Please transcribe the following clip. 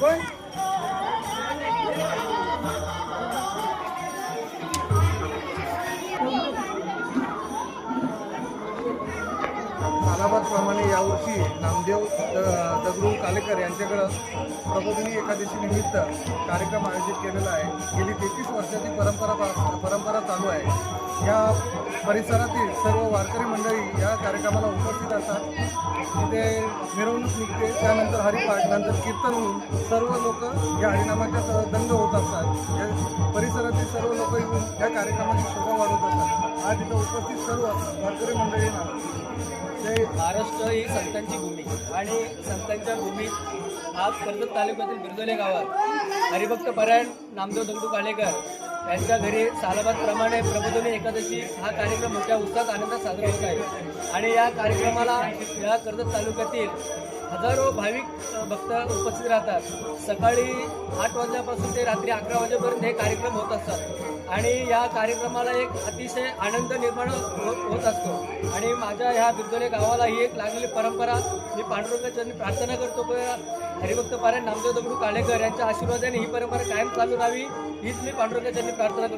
कोण प्रमाणे यावर्षी नामदेव दगडू कालेकर यांच्याकडं प्रबोधिनी एकादशी निमित्त कार्यक्रम आयोजित केलेला आहे. गेली तेहतीस वर्षाची परंपरा परंपरा चालू आहे. या परिसरातील सर्व वारकरी मंडळी कार्यक्रमाला उपस्थित असतात. तिथे मिरवणूक निघते. त्यानंतर हरिपाठ नंतर कीर्तन होऊन सर्व लोक या हरिनामाच्या दंग होत असतात. या परिसरातील सर्व लोक येऊन या कार्यक्रमाची शोभा वाढवत असतात. आज इथं उपस्थित सर्व वारकरी मंडळींना ते महाराष्ट्र ही संतांची भूमी आणि संतांच्या भूमीत आज कर्जत तालुक्यातील बिरजोले गावात हरिभक्त परायण नामदेव दगडू काळेकर यांच्या घरी सालाबादप्रमाणे प्रबोधनी एकादशी हा कार्यक्रम मोठ्या उत्साहात आनंदात साजरा होत आहे. आणि या कार्यक्रमाला या कर्जत तालुक्यातील हजारो भाविक भक्त उपस्थित राहतात. सकाळी आठ वाजल्यापासून ते रात्री अकरा वाजेपर्यंत हे कार्यक्रम होत असतात. आणि या कार्यक्रमाला एक अतिशय आनंद निर्माण होत होत असतो. आणि माझ्या ह्या बिरदोले गावाला ही एक लागलेली परंपरा मी पांडुरंगाच्या प्रार्थना करतो हरिभक्त पारायण नामदेव दगडू काळेकर यांच्या आशीर्वादाने ही परंपरा कायम चालू राहावी हीच मी पांडुरंगाच्या प्रार्थना करतो